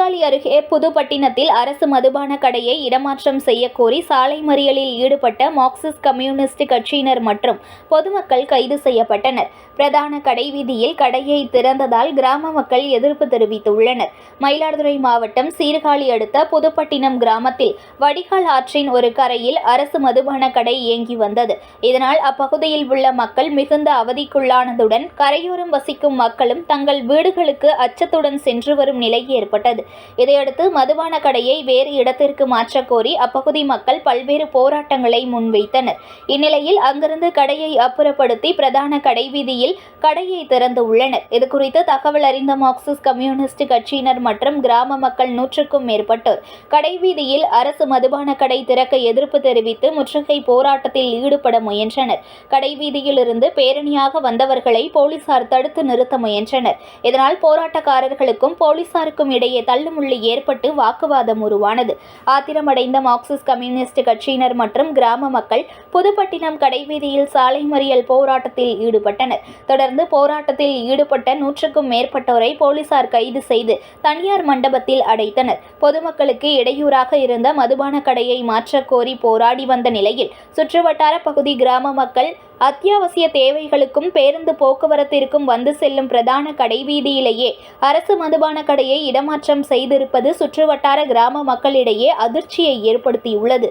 Sirkazhi அருகே புதுப்பட்டினத்தில் அரசு மதுபான கடையை இடமாற்றம் செய்யக்கோரி சாலை மறியலில் ஈடுபட்ட மார்க்சிஸ்ட் கம்யூனிஸ்ட் கட்சியினர் மற்றும் பொதுமக்கள் கைது செய்யப்பட்டனர். பிரதான கடை வீதியில் கடையை திறந்ததால் கிராம மக்கள் எதிர்ப்பு தெரிவித்துள்ளனர். மயிலாடுதுறை மாவட்டம் சீர்காழி அடுத்த புதுப்பட்டினம் கிராமத்தில் வடிகால் ஆற்றின் ஒரு கரையில் அரசு மதுபான கடை இயங்கி வந்தது. இதனால் அப்பகுதியில் உள்ள மக்கள் மிகுந்த அவதிக்குள்ளானதுடன் கரையோரம் வசிக்கும் மக்களும் தங்கள் வீடுகளுக்கு அச்சத்துடன் சென்று வரும் நிலை ஏற்பட்டது. இதையடுத்து மதுபான கடையை வேறு இடத்திற்கு மாற்றக் கோரி அப்பகுதி மக்கள் பல்வேறு போராட்டங்களை முன்வைத்தனர். இந்நிலையில் அங்கிருந்து கடையை அப்புறப்படுத்தி பிரதான கடை வீதியில் கடையை திறந்து உள்ளனர். இதுகுறித்து தகவல் அறிந்த மார்க்சிஸ்ட் கம்யூனிஸ்ட் கட்சியினர் மற்றும் கிராம மக்கள் நூற்றுக்கும் மேற்பட்டோர். கடைவீதியில் அரசு மதுபான கடை திறக்க எதிர்ப்பு தெரிவித்து முற்றுகை போராட்டத்தில் ஈடுபட முயன்றனர். கடைவீதியிலிருந்து பேரணியாக வந்தவர்களை போலீசார் தடுத்து நிறுத்த முயன்றனர். இதனால் போராட்டக்காரர்களுக்கும் போலீசாருக்கும் இடையே தள்ளுமுள்ளு ஏற்பட்டு வாக்குவாதம் உருவானது. ஆத்திரமடைந்த மார்க்சிஸ்ட் கம்யூனிஸ்ட் கட்சியினர் மற்றும் கிராம மக்கள் புதுப்பட்டினம் கடைவீதியில் சாலை மறியல் போராட்டத்தில் ஈடுபட்டனர். தொடர்ந்து போராட்டத்தில் ஈடுபட்ட நூற்றுக்கும் மேற்பட்டோரை போலீசார் கைது செய்து தனியார் மண்டபத்தில் அடைத்தனர். பொதுமக்களுக்கு இடையூறாக இருந்த மதுபான கடையை மாற்றக்கோரி போராடி வந்த நிலையில் சுற்றுவட்டார பகுதி கிராம மக்கள் அத்தியாவசிய தேவைகளுக்கும் பேருந்து போக்குவரத்திற்கும் வந்து செல்லும் பிரதான கடைவீதியிலேயே அரசு மதுபான கடையை இடமாற்றம் செய்திருப்பது சுற்றுவட்டார கிராம மக்களிடையே அதிர்ச்சியை ஏற்படுத்தியுள்ளது.